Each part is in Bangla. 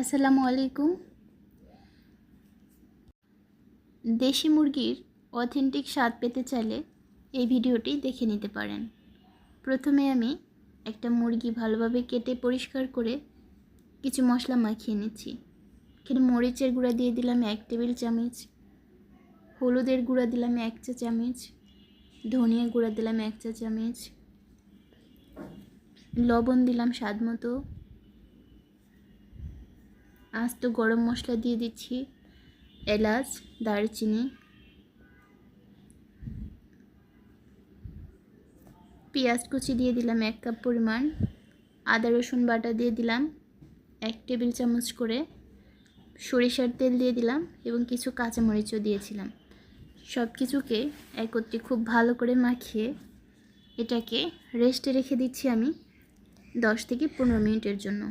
আসসালামু আলাইকুম। দেশি মুরগির অথেন্টিক স্বাদ পেতে চাইলে এই ভিডিওটি দেখে নিতে পারেন। প্রথমে আমি একটা মুরগি ভালোভাবে কেটে পরিষ্কার করে কিছু মশলা মাখিয়ে নিচ্ছি। এখানে মরিচের গুঁড়া দিয়ে দিলাম এক টেবিল চামচ, হলুদের গুঁড়া দিলাম এক চা চামচ, ধনিয়া গুঁড়া দিলাম এক চা চামচ, লবণ দিলাম স্বাদ মতো। আস্ত গরম মশলা দিয়ে দিচ্ছি, এলাচ, দারচিনি, পেঁয়াজ কুচি দিয়ে দিলাম এক কাপ পরিমাণ, আদা রসুন বাটা দিয়ে দিলাম এক টেবিল চামচ করে, সরিষার তেল দিয়ে দিলাম এবং কিছু কাঁচামরিচও দিয়েছিলাম। সব কিছুকে একত্রে খুব ভালো করে মাখিয়ে এটাকে রেস্টে রেখে দিচ্ছি আমি দশ থেকে পনেরো মিনিটের জন্য।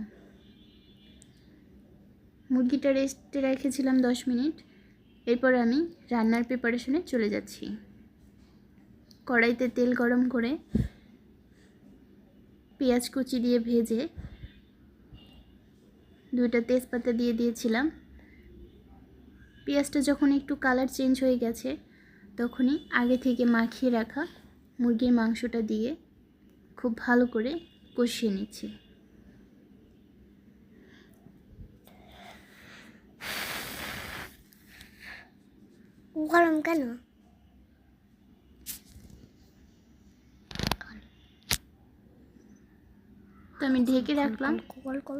মুরগিটা রেস্টে রেখেছিলাম দশ মিনিট। এরপর আমি রান্নার প্রিপারেশনে চলে যাচ্ছি। কড়াইতে তেল গরম করে পেঁয়াজ কুচি দিয়ে ভেজে দুইটা তেজপাতা দিয়ে দিয়েছিলাম। পেঁয়াজটা যখন একটু কালার চেঞ্জ হয়ে গেছে, তখনই আগে থেকে মাখিয়ে রাখা মুরগির মাংসটা দিয়ে খুব ভালো করে কষিয়ে নিচ্ছি। গরম কেন? তো আমি ঢেকে রাখলাম। কল কল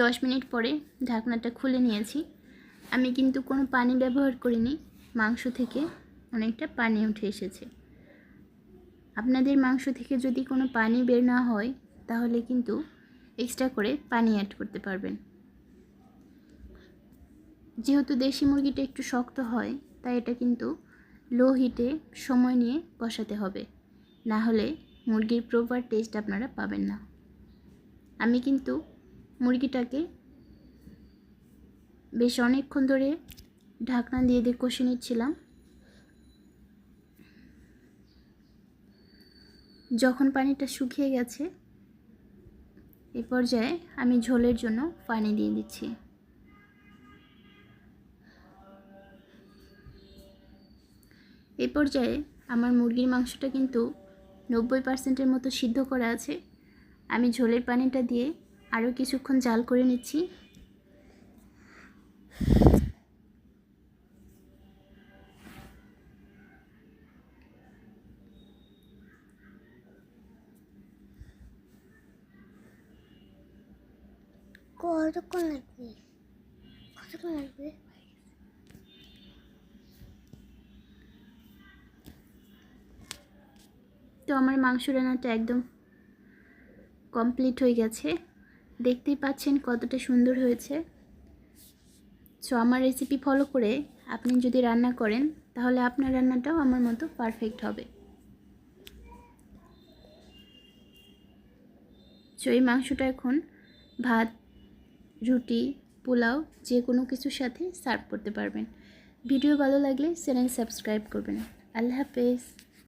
দশ মিনিট পরে ঢাকনাটা খুলে নিয়েছি। আমি কিন্তু কোনো পানি ব্যবহার করিনি। মাংস থেকে অনেকটা পানি উঠে এসেছে। আপনাদের মাংস থেকে যদি কোনো পানি বের না হয় তাহলে কিন্তু এক্সট্রা করে পানি অ্যাড করতে পারবেন। যেহেতু দেশি মুরগিটা একটু শক্ত হয়, তাই এটা কিন্তু লো হিটে সময় নিয়ে কষাতে হবে। না হলে মুরগির প্রপার টেস্ট আপনারা পাবেন না। আমি কিন্তু মুরগিটাকে বেশ অনেকক্ষণ ধরে ঢাকনা দিয়ে দিয়ে কষে নিচ্ছিলাম। যখন পানিটা শুকিয়ে গেছে, এ পর্যায়ে আমি ঝোলের জন্য পানি দিয়ে দিচ্ছি। এই পর্যায়ে আমার মুরগির মাংসটা কিন্তু নব্বই পার্সেন্টের মতো সিদ্ধ করা আছে। আমি ঝোলের পানিটা দিয়ে আরও কিছুক্ষণ জাল করে নিচ্ছি। কতক্ষণ লাগবে? কতক্ষণ লাগবে? তো আমার মাংস রান্নাটা একদম কমপ্লিট হয়ে গেছে। দেখতেই পাচ্ছেন কতটা সুন্দর হয়েছে। সো আমার রেসিপি ফলো করে আপনি যদি রান্না করেন, তাহলে আপনার রান্নাটাও আমার মতো পারফেক্ট হবে। সো এই মাংসটা এখন ভাত, রুটি, পোলাও যে কোনো কিছুর সাথে সার্ভ করতে পারবেন। ভিডিও ভালো লাগলে চ্যানেল সাবস্ক্রাইব করবেন। আল্লাহ হাফেজ।